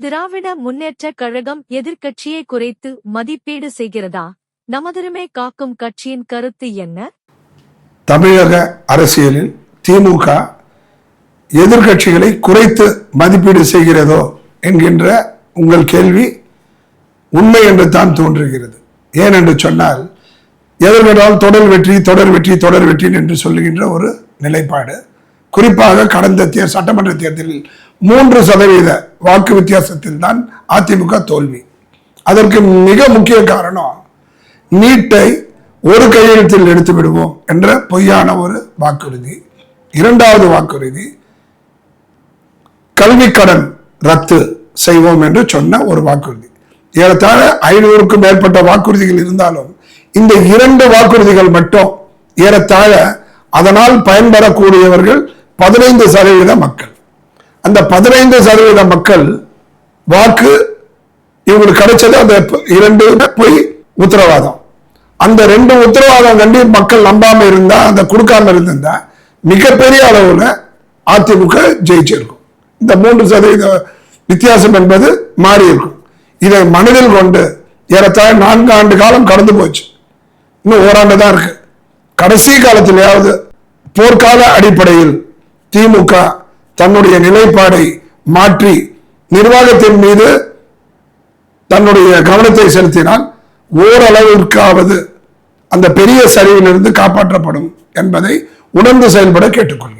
திராவிட முன்னேற்றக் கழகம் எதிர்க்கட்சியை குறைத்து மதிப்பீடு செய்கிறதா? நமதருமை காக்கும் கட்சியின் கருத்து என்ன? தமிழக அரசியலில் திமுக எதிர்க்கட்சிகளை குறைத்து மதிப்பீடு செய்கிறதோ என்கின்ற உங்கள் கேள்வி உண்மை என்று தான் தோன்றுகிறது. ஏன் என்று சொன்னால் எதிர்கடால் தொடர் வெற்றி தொடர் வெற்றி தொடர் வெற்றி என்று சொல்லுகின்ற ஒரு நிலைப்பாடு குறிப்பாக கடந்த தேர் சட்டமன்ற தேர்தலில் மூன்று சதவீத வாக்கு வித்தியாசத்தில் தான் அதிமுக தோல்வி. அதற்கு மிக முக்கிய காரணம் நீட்டை ஒரு கையெழுத்தில் எடுத்து விடுவோம் என்ற பொய்யான ஒரு வாக்குறுதி. இரண்டாவது வாக்குறுதி கல்வி கடன் ரத்து செய்வோம் என்று சொன்ன ஒரு வாக்குறுதி. ஏறத்தாழ ஐநூறுக்கும் மேற்பட்ட வாக்குறுதிகள் இருந்தாலும் இந்த இரண்டு வாக்குறுதிகள் மட்டும் ஏறத்தாழ அதனால் பயன்பெறக்கூடியவர்கள் பதினைந்து சதவீத மக்கள். அந்த பதினைந்து சதவீத மக்கள் வாக்கு இவங்களுக்கு கிடைச்சது அந்த இரண்டு பொய் உத்தரவாதம். அந்த ரெண்டு உத்தரவாதம் கண்டி மக்கள் நம்பாம இருந்தா அந்த கொடுக்காம இருந்திருந்தா மிகப்பெரிய அளவுல அதிமுக ஜெயிச்சிருக்கும். இந்த மூன்று சதவீத வித்தியாசம் என்பது மாறி இருக்கும் இதை மனதில் கொண்டு ஏறத்தாழ நான்கு ஆண்டு காலம் கடந்து போச்சு. இன்னும் ஓராண்டு தான் இருக்கு. கடைசி காலத்திலேயாவது போர்க்கால அடிப்படையில் திமுக தன்னுடைய நிலைப்பாடை மாற்றி நிர்வாகத்தின் மீது தன்னுடைய கவனத்தை செலுத்தினால் ஓரளவிற்காவது அந்த பெரிய சரிவிலிருந்து காப்பாற்றப்படும் என்பதை உணர்ந்து செயல்பட கேட்டுக்கொள்ளும்